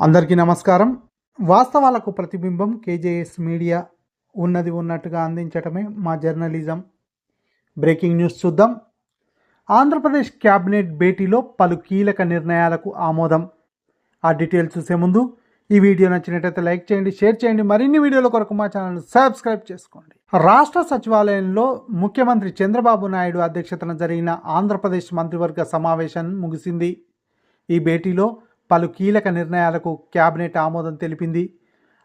అందరికీ నమస్కారం. వాస్తవాలకు ప్రతిబింబం కేజేఎస్ మీడియా ఉన్నది ఉన్నట్టుగా అందించటమే మా జర్నలిజం. బ్రేకింగ్ న్యూస్ చూద్దాం. ఆంధ్రప్రదేశ్ క్యాబినెట్ భేటీలో పలు కీలక నిర్ణయాలకు ఆమోదం. ఆ డీటెయిల్స్ చూసే ముందు ఈ వీడియో నచ్చినట్టయితే లైక్ చేయండి షేర్ చేయండి మరిన్ని వీడియోల కొరకు మా ఛానల్ సబ్స్క్రైబ్ చేసుకోండి. రాష్ట్ర సచివాలయంలో ముఖ్యమంత్రి చంద్రబాబు నాయుడు అధ్యక్షతన జరిగిన ఆంధ్రప్రదేశ్ మంత్రివర్గ సమావేశం ముగిసింది. ఈ భేటీలో పలు కీలక నిర్ణయాలకు కేబినెట్ ఆమోదం తెలిపింది.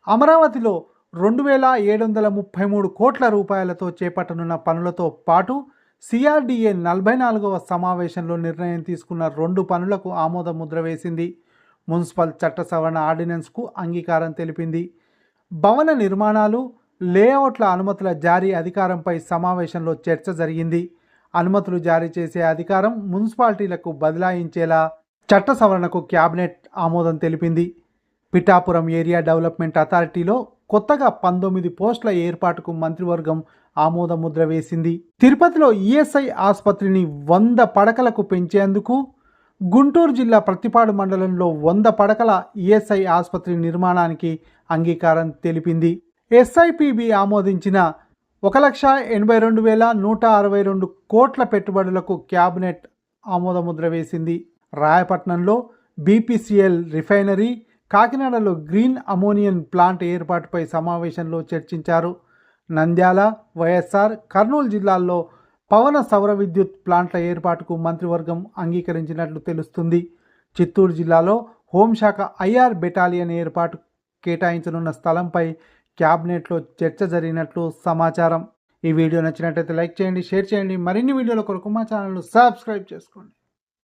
అమరావతిలో రెండు వేల ఏడు వందల ముప్పై మూడు కోట్ల రూపాయలతో చేపట్టనున్న పనులతో పాటు సిఆర్డీఏ నలభై నాలుగవ సమావేశంలో నిర్ణయం తీసుకున్న రెండు పనులకు ఆమోద ముద్ర వేసింది. మున్సిపల్ చట్ట సవరణ ఆర్డినెన్స్కు అంగీకారం తెలిపింది. భవన నిర్మాణాలు లేఅవుట్ల అనుమతుల జారీ అధికారంపై సమావేశంలో చర్చ జరిగింది. అనుమతులు జారీ చేసే అధికారం మున్సిపాలిటీలకు బదలాయించేలా చట్ట సవరణకు క్యాబినెట్ ఆమోదం తెలిపింది. పిఠాపురం ఏరియా డెవలప్మెంట్ అథారిటీలో కొత్తగా పంతొమ్మిది పోస్టుల ఏర్పాటుకు మంత్రివర్గం ఆమోద ముద్ర వేసింది. తిరుపతిలో ఈఎస్ఐ ఆసుపత్రిని వంద పడకలకు పెంచేందుకు గుంటూరు జిల్లా ప్రతిపాడు మండలంలో వంద పడకల ఈఎస్ఐ ఆసుపత్రి నిర్మాణానికి అంగీకారం తెలిపింది. ఎస్ఐపిబి ఆమోదించిన ఒక లక్ష ఎనభై రెండు వేల నూట అరవై రెండు కోట్ల పెట్టుబడులకు క్యాబినెట్ ఆమోదముద్ర వేసింది. రాయపట్నంలో బీపీసీఎల్ రిఫైనరీ కాకినాడలో గ్రీన్ అమోనియన్ ప్లాంట్ ఏర్పాటుపై సమావేశంలో చర్చించారు. నంద్యాల వైఎస్ఆర్ కర్నూలు జిల్లాల్లో పవన సౌర విద్యుత్ ప్లాంట్ల ఏర్పాటుకు మంత్రివర్గం అంగీకరించినట్లు తెలుస్తుంది. చిత్తూరు జిల్లాలో హోంశాఖ ఐఆర్ బెటాలియన్ ఏర్పాటు కేటాయించనున్న స్థలంపై క్యాబినెట్లో చర్చ జరిగినట్లు సమాచారం. ఈ వీడియో నచ్చినట్లయితే లైక్ చేయండి షేర్ చేయండి. మరిన్ని వీడియోల కొరకు మా ఛానల్ను సబ్స్క్రైబ్ చేసుకోండి.